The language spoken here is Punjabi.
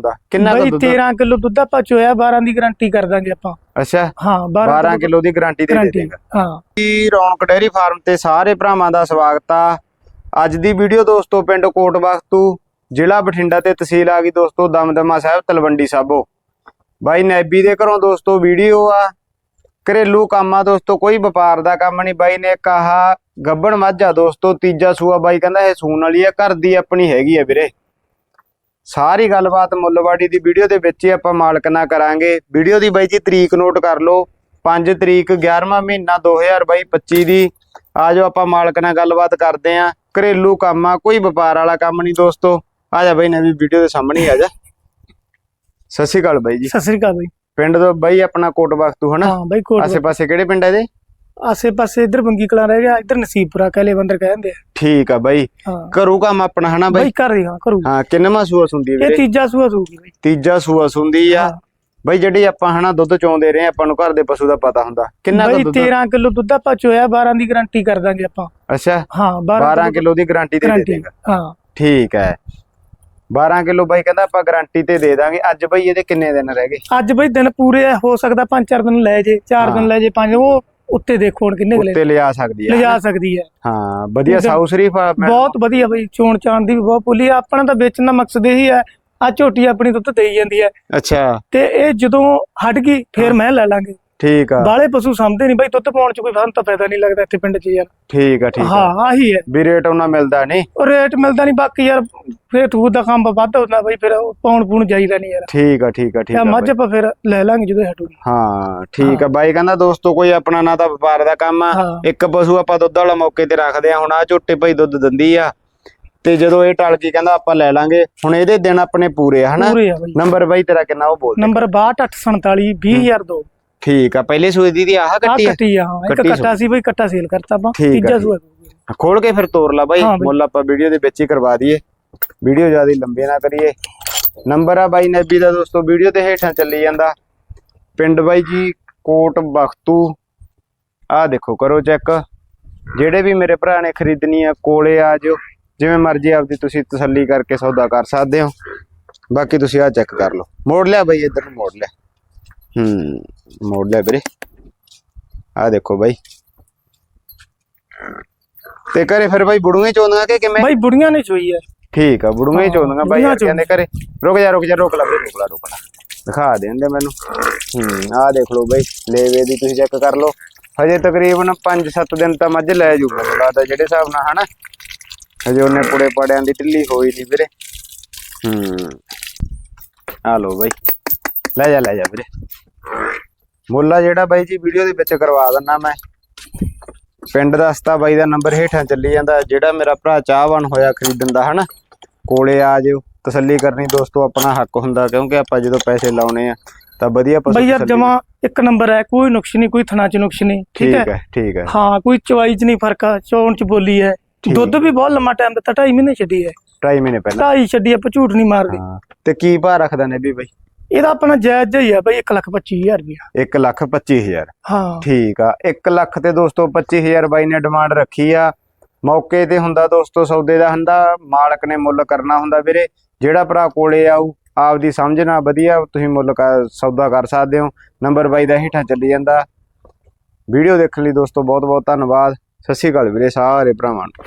ਦਾ? ਕਿੰਨਾ ਕੁ ਬਈ ਦੁੱਧ 13 ਕਿਲੋ ਦੁੱਧ ਆਪਾਂ ਚੋਇਆ 12 ਦੀ ਗਾਰੰਟੀ ਕਰ ਦਾਂਗੇ ਆਪਾਂ। ਅੱਛਾ? ਹਾਂ 12 ਕਿਲੋ ਦੀ ਗਾਰੰਟੀ ਦੇ ਗਾਰੰਟੀ ਦੇਗਾ ਹਾਂ। ਜੀ ਰੌਣਕ ਡੇਅਰੀ ਫਾਰਮ ਤੇ ਸਾਰੇ ਭਰਾਵਾਂ ਦਾ ਸਵਾਗਤ ਆ। ਅੱਜ ਦੀ ਵੀਡੀਓ ਦੋਸਤੋ ਪਿੰਡ ਕੋਟ ਬਖਤੂ ਜ਼ਿਲ੍ਹਾ ਬਠਿੰਡਾ ਤੇ ਤਹਿਸੀਲ ਆ ਗਈ ਦੋਸਤੋ ਦਮਦਮਾ ਸਾਹਿਬ ਤਲਵੰਡੀ ਸਾਬੋ। ਬਾਈ ਨੈਬੀ ਦੇ ਘਰੋਂ ਦੋਸਤੋ ਵੀਡੀਓ ਆ। ਘਰੇਲੂ ਕੰਮ ਆ ਦੋਸਤੋ ਕੋਈ ਵਪਾਰ ਦਾ ਕੰਮ ਨਹੀਂ। ਬਾਈ ਨੇ ਕਹਾ ਗੱਬਣ ਮੱਝ ਦੋਸਤੋ ਤੀਜਾ ਸੂਆ ਬਾਈ ਕਹਿੰਦਾ ਇਹ ਸੂਣ ਵਾਲੀ ਆ ਘਰ ਦੀ ਆਪਣੀ ਹੈਗੀ ਆ ਵੀਰੇ। ਸਾਰੀ ਗੱਲਬਾਤ ਮੁੱਲਵਾੜੀ ਦੀ ਵੀਡੀਓ ਦੇ ਵਿੱਚ ਹੀ ਆਪਾਂ ਮਾਲਕ ਨਾਲ ਕਰਾਂਗੇ। ਵੀਡੀਓ ਦੀ ਬਾਈ ਜੀ ਤਰੀਕ ਨੋਟ ਕਰ ਲਓ। 5 ਤਰੀਕ 11ਵਾਂ ਮਹੀਨਾ 2025 ਦੀ। ਆਜੋ ਆਪਾਂ ਮਾਲਕ ਨਾਲ ਗੱਲਬਾਤ ਕਰਦੇ ਆਂ ਘਰੇਲੂ ਕੰਮ ਆ ਕੋਈ ਵਪਾਰ ਵਾਲਾ ਕੰਮ ਨਹੀਂ ਦੋਸਤੋ। ਆ ਜਾ ਬਾਈ ਨੇ ਵੀ ਵੀਡੀਓ ਦੇ ਸਾਹਮਣੇ ਆ ਜਾ। ਸਤਿ ਸ਼੍ਰੀ ਅਕਾਲ ਬਾਈ ਜੀ। ਸਤਿ ਸ੍ਰੀ ਅਕਾਲ ਬਈ। ਪਿੰਡ ਤੋਂ ਬਾਈ ਆਪਣਾ ਕੋਟ ਬਖਤੂ ਹਨਾ? ਆਸੇ ਪਾਸੇ ਕਿਹੜੇ ਪਿੰਡ ਆ ਇਹਦੇ? ਆਸੇ ਪਾਸੇ ਇਧਰ ਬੰਗੀ ਕਲਾਂ ਰਹਿ ਗਿਆ ਇਧਰ ਨਸੀਬਪੁਰਾ ਕਹਿਲੇ ਬੰਦਰ ਕਹਿੰਦੇ ਆ। ਠੀਕ ਆ ਬਾਈ। ਹਾਂ। ਘਰੂ ਕੰਮ ਆਪਣਾ ਹਨਾ ਬਾਈ? ਬਈ ਕਰ ਦੀ ਹਾਂ ਕਰੂ ਹਾਂ ਕਿੰਨਵਾਂ ਸੂਆ ਸੁੰਦੀ ਇਹ ਵੀਰੇ? ਤੀਜਾ ਸੂਆ ਸੂਗੀ ਬਈ। ਤੀਜਾ ਸੂਆ ਸੁੰਦੀ ਆ। ਹਾਂ। ਬਾਈ ਜਿਹੜੀ ਆਪਾਂ ਹਨਾ ਦੁੱਧ ਚੋਂਦੇ ਰਹੇ ਆਪਾਂ ਨੂੰ ਘਰ ਦੇ ਪਸ਼ੂ ਦਾ ਪਤਾ ਹੁੰਦਾ। ਕਿੰਨਾ ਕੁ ਬਈ ਦੁੱਧ 13 ਕਿਲੋ ਦੁੱਧ ਆਪਾਂ ਚੋਇਆ 12 ਦੀ ਗਾਰੰਟੀ ਕਰ ਦਾਂਗੇ ਆਪਾਂ। ਅੱਛਾ। ਹਾਂ 12 ਕਿਲੋ ਦੀ ਗਾਰੰਟੀ ਤੇ ਦੇ ਗਾਰੰਟੀ ਦੇਗਾ। ਹਾਂ। ਠੀਕ ਹੈ। 12 ਕਿਲੋ ਬਾਈ ਕਹਿੰਦਾ ਆਪਾਂ ਗਾਰੰਟੀ ਤੇ ਦੇ ਦਾਂਗੇ। ਅੱਜ ਬਾਈ ਇਹਦੇ ਕਿੰਨੇ ਦਿਨ ਰਹਿ ਗਏ? ਅੱਜ ਬਈ ਦਿਨ ਪੂਰੇ ਆ, ਹੋ ਸਕਦਾ 5-4 ਦਿਨ ਲੈ ਜੇ 4 ਹਾਂ। ਦਿਨ ਲੈ ਜੇ 5 ਉਹ ਉੱਤੇ ਦੇਖੋ ਹੁਣ ਕਿੰਨੇ ਉੱਤੇ ਲਿਆ ਸਕਦੀ ਹੈ ਲਿਜਾ ਸਕਦੀ ਹੈ ਹਾਂ ਵਧੀਆ ਸਾਊ ਸ਼ਰੀਫ ਆ ਮੈਂ- ਬਹੁਤ ਵਧੀਆ ਬਈ ਚੋਣ ਚਾਣ ਦੀ ਵੀ ਬਹੁਤ ਪੁੱਲੀ ਆ। ਆਪਣਾ ਤਾਂ ਵੇਚਣ ਦਾ ਮਕਸਦ ਇਹੀ ਹੈ ਆ ਝੋਟੀ ਆਪਣੀ ਦੁੱਧ ਦੇਈ ਜਾਂਦੀ ਹੈ ਅੱਛਾ। ਤੇ ਇਹ ਜਦੋਂ ਹਟ ਗਈ ਫੇਰ ਮੈਂ ਲੈ ਲਾਂਗੇ। ਠੀਕ ਆ। ਬਾਲੇ ਪਸ਼ੂ ਸਮਝਦੇ ਨਹੀਂ ਬਈ ਦੁੱਧ ਪਾਉਣ ਚ ਕੋਈ ਸਾਨੂੰ ਤਾਂ ਫਾਇਦਾ ਨਹੀਂ ਲੱਗਦਾ ਇੱਥੇ ਪਿੰਡ 'ਚ ਯਾਰ। ਠੀਕ ਆ ਠੀਕ ਆ। ਹਾਂ ਆਹੀ ਹੈ। ਵੀ ਰੇਟ ਉਹਨਾਂ ਮਿਲਦਾ ਨਹੀਂ। ਉਹ ਰੇਟ ਮਿਲਦਾ ਨਹੀਂ ਬਾਕੀ ਯਾਰ ਫੇਰ ਤੂੰ ਦਾ ਕੰਮ ਵੱਧ ਹੁੰਦਾ ਬਈ ਫਿਰ ਪਾਉਣ ਪੂਣ ਜਾਈਦਾ ਨਹੀਂ ਯਾਰ। ਠੀਕ ਆ ਠੀਕ ਆ ਠੀਕ ਆ ਮੱਝ। ਆਪਾਂ ਫਿਰ ਲੈ ਲਾਂਗੇ ਜਦੋਂ ਹਟੂਗੀ ਹਾਂ ਠੀਕ ਆ ਬਾਈ ਕਹਿੰਦਾ ਦੋਸਤੋ ਕੋਈ ਆਪਣਾ ਨਾ ਤਾਂ ਵਪਾਰ ਦਾ ਕੰਮ ਆ। ਇੱਕ ਪਸ਼ੂ ਆਪਾਂ ਦੁੱਧ ਵਾਲਾ ਮੌਕੇ ਤੇ ਰੱਖਦੇ ਆ ਹੁਣ ਆ ਝੋਟੇ ਭਾਈ ਦੁੱਧ ਦਿੰਦੀ ਆ। ਤੇ ਜਦੋਂ ਇਹ ਟਲ ਗਈ ਕਹਿੰਦਾ ਆਪਾਂ ਲੈ ਲਾਂਗੇ। ਹੁਣ ਇਹਦੇ ਦਿਨ ਆਪਣੇ ਪੂਰੇ ਆ ਹਨਾ? ਨੰਬਰ ਬਾਈ ਤੇਰਾ ਕਿੰਨਾ ਉਹ ਬੋਲ। ਨੰਬਰ 6247 20002 ਠੀਕ ਆ ਪਹਿਲੇ ਸੂਏ ਦੀ ਦੀ ਆਹ ਕੱਟੀ ਆ? ਕੱਟੀ ਆ ਹਾਂ ਇੱਕ ਕੱਟੀ ਸੀ ਬਈ ਕੱਟਾ ਸੇਲ ਕਰਤਾ ਆਪਾਂ ਤੀਜਾ। ਸੂਆ ਖੋਲ ਕੇ ਫਿਰ ਤੋਰ ਲਾ ਬਾਈ। ਮੁੱਲ ਆਪਾਂ ਵੀਡੀਓ ਦੇ ਵਿੱਚ ਹੀ ਕਰਵਾ ਦਈਏ। ਵੀਡੀਓ ਜ਼ਿਆਦਾ ਲੰਬੀ ਨਾ ਕਰੀਏ। ਨੰਬਰ ਆ ਬਾਈ ਨੈਬੀ ਦਾ ਦੋਸਤੋ ਵੀਡੀਓ ਦੇ ਹੇਠਾਂ ਚੱਲੀ ਜਾਂਦਾ। ਪਿੰਡ ਬਾਈ ਜੀ ਕੋਟ ਬਖਤੂ। ਆ ਦੇਖੋ ਕਰੋ ਚੈੱਕ। ਜਿਹੜੇ ਵੀ ਮੇਰੇ ਭਰਾ ਨੇ ਖਰੀਦਣੀ ਆ ਕੋਲੇ ਆ ਜਿਓ ਜਿਵੇਂ ਮਰਜ਼ੀ ਆਪਦੀ ਤੁਸੀਂ ਤਸੱਲੀ ਕਰਕੇ ਸੌਦਾ ਕਰ ਸਕਦੇ ਹੋ। ਬਾਕੀ ਤੁਸੀਂ ਆ ਚੈੱਕ ਕਰ ਲਓ। ਮੋੜ ਲਿਆ ਬਾਈ ਇੱਧਰ ਨੂੰ ਮੋੜ ਲਿਆ। ਹੂੰ। ਮੋੜ ਲਿਆ ਵੀਰੇ ਆ ਦੇਖੋ ਬਾਈ। ਤੇ ਘਰੇ ਫਿਰ ਬਾਈ ਬੁੜੂਆਂ ਚੋਂਦੀਆਂ ਕਿ ਕਿਵੇਂ? ਬਈ ਬੁੜੀਆਂ ਨੇ ਚੋਈ ਹੈ ਠੀਕ ਆ ਬੁੜੂਆਂ ਹੀ ਚੋਂਦੀਆਂ ਬਾਈ। ਕਹਿੰਦੇ ਘਰੇ ਰੁਕ ਜਾ ਰੁਕ ਜਾ ਰੁਕ ਲਾ ਰੁਕ ਲਾ ਰੁਕ ਲਾ। ਦਿਖਾ ਦੇਂਦੇ ਮੈਨੂੰ। ਹੂੰ ਆਹ ਦੇਖ ਲਓ ਬਾਈ ਲੇਵੇ ਦੀ ਤੁਸੀਂ ਚੈੱਕ ਕਰ ਲਓ। ਹਜੇ ਤਕਰੀਬਨ 5-7 ਦਿਨ ਤਾਂ ਮੱਝ ਲੈ ਜੂ ਮੈਨੂੰ ਲੱਗਦਾ ਜਿਹੜੇ ਹਿਸਾਬ ਨਾਲ ਹਨਾ? ਹਜੇ ਉਹਨੇ ਪੁੜੇ ਪੜਿਆਂ ਦੀ ਢਿੱਲੀ ਹੋਈ ਨਹੀਂ ਵੀਰੇ। ਹੂੰ ਆ ਲਓ ਬਾਈ। ਲੈ ਜਾ ਲੈ ਜਾ ਵੀਰੇ। ਮੁੱਲਾ ਜਿਹੜਾ ਬਾਈ ਜੀ ਵੀਡੀਓ ਦੇ ਵਿੱਚ ਕਰਵਾ ਦਿੰਨਾ ਮੈਂ। ਪਿੰਡ ਦਾ ਸਤਾ ਬਾਈ ਦਾ ਨੰਬਰ ਹੇਠਾਂ ਚੱਲੀ ਜਾਂਦਾ। ਜਿਹੜਾ ਮੇਰਾ ਭਰਾ ਚਾਹਵਾਨ ਹੋਇਆ ਖਰੀਦਣ ਦਾ ਹਨਾ? ਕੋਲੇ ਆ ਜਿਓ ਤਸੱਲੀ ਕਰਨੀ ਦੋਸਤੋ ਆਪਣਾ ਹੱਕ ਹੁੰਦਾ ਕਿਉਂਕਿ ਆਪਾਂ ਜਦੋਂ ਪੈਸੇ ਲਾਉਣੇ ਆ ਤਾਂ ਵਧੀਆ ਪਸ਼ੂ ਬਈ ਯਾਰ ਜਮਾ ਇੱਕ ਨੰਬਰ ਹੈ ਕੋਈ ਨੁਕਸ ਨਹੀਂ ਕੋਈ ਥਣਾ ਚ ਨੁਕਸ ਨਹੀਂ ਠੀਕ ਹੈ? ਠੀਕ ਹੈ। ਹਾਂ ਕੋਈ ਚਵਾਈ ਚ ਨਹੀਂ ਫ਼ਰਕ ਆ ਚੋਣ ਚ ਬੋਲੀ ਹੈ। ਦੁੱਧ ਵੀ ਬਹੁਤ ਲੰਮਾ ਟਾਈਮ ਦਿੱਤਾ 2.5 ਮਹੀਨੇ ਛੱਡੀ ਹੈ। ਢਾਈ ਮਹੀਨੇ ਪਹਿਲਾਂ। 2.5 ਛੱਡੀ ਆਪਾਂ ਝੂਠ ਨਹੀਂ ਮਾਰਦੇ। ਤੇ ਕੀ ਭਾਅ ਰੱਖਦਾ ਨੇ ਵੀ ਬਾਈ? ਇਹਦਾ ਆਪਣਾ ਜਾਇਜ਼ ਜਿਹਾ ਹੀ ਆ ਬਈ 1 ਲੱਖ 25000 ਰੁਪਇਆ। 1 ਲੱਖ 25000 ਹਾਂ। ਠੀਕ ਆ 1 ਲੱਖ ਤੇ ਦੋਸਤੋ 25000 ਬਾਈ ਨੇ ਡਿਮਾਂਡ ਰੱਖੀ ਆ। ਮੌਕੇ ਤੇ ਹੁੰਦਾ ਦੋਸਤੋ ਸੌਦੇ ਦਾ ਹੁੰਦਾ ਮਾਲਕ ਨੇ ਮੁੱਲ ਕਰਨਾ ਹੁੰਦਾ ਵੀਰੇ। ਜਿਹੜਾ ਭਰਾ ਕੋਲੇ ਆਊ ਆਪਦੀ ਸਮਝ ਨਾਲ ਵਧੀਆ ਤੁਸੀਂ ਮੁੱਲ ਕਰ- ਸੌਦਾ ਕਰ ਸਕਦੇ ਹੋ। ਨੰਬਰ ਬਾਈ ਦਾ ਹੇਠਾਂ ਚੱਲੀ ਜਾਂਦਾ। ਵੀਡੀਓ ਦੇਖਣ ਲਈ ਦੋਸਤੋ ਬਹੁਤ ਬਹੁਤ ਧੰਨਵਾਦ। ਸਤਿ ਸ਼੍ਰੀ ਅਕਾਲ ਵੀਰੇ ਸਾਰੇ ਭਰਾਵਾਂ ਨੂੰ।